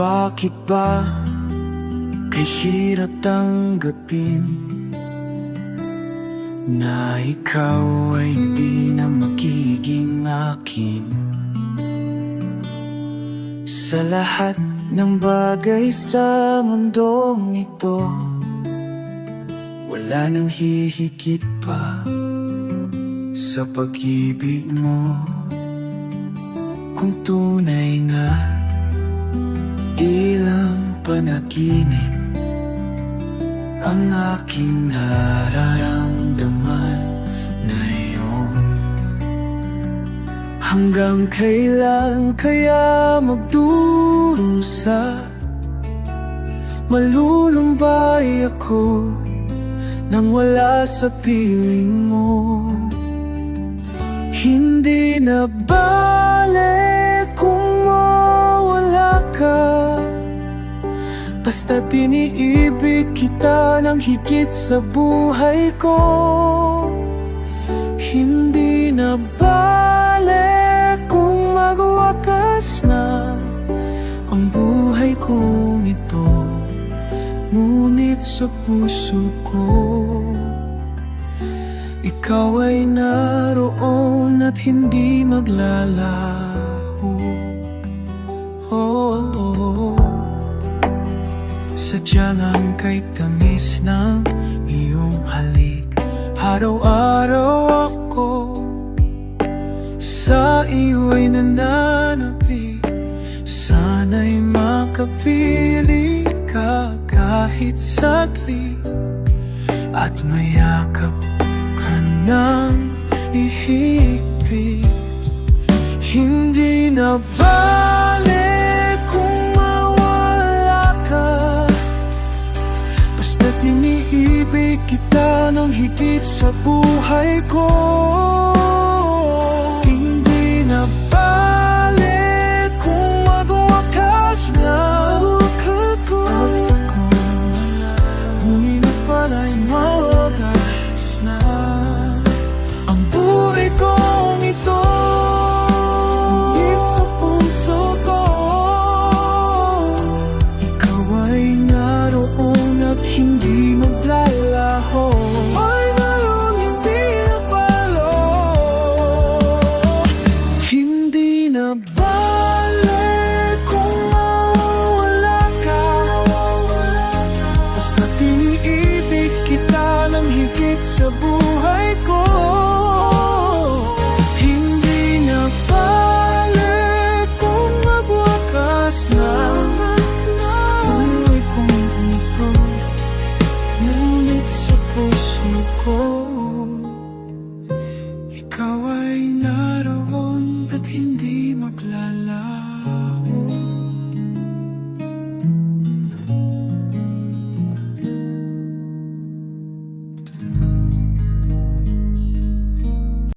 Bakit ba kay hirap tanggapin Na ikaw ay di na magiging akin? Sa lahat ng bagay sa mundong ito Wala nang hihigit pa Sa pag-ibig mo. Kung tunay lang panaginip Ang aking nararamdaman na yun Hanggang kailan kaya magdurusa? Malulumbay ako Nang wala sa piling mo. Hindi na bale kung mawala ka Basta tiniibig kita ng higit sa buhay ko. Hindi na bale kung magwakas na Ang buhay kong ito. Ngunit sa puso ko ikaw ay naroon at hindi maglalaho. Oh, oh, oh. Sadya lang kay tamis ng iyong halik. Araw-araw ako Sa iyo ay nananapig Sana'y makapiling ka kahit saglit. At mayakap ka ng ihigpit Hindi na bale tiniibig kita ng higit sa buhay ko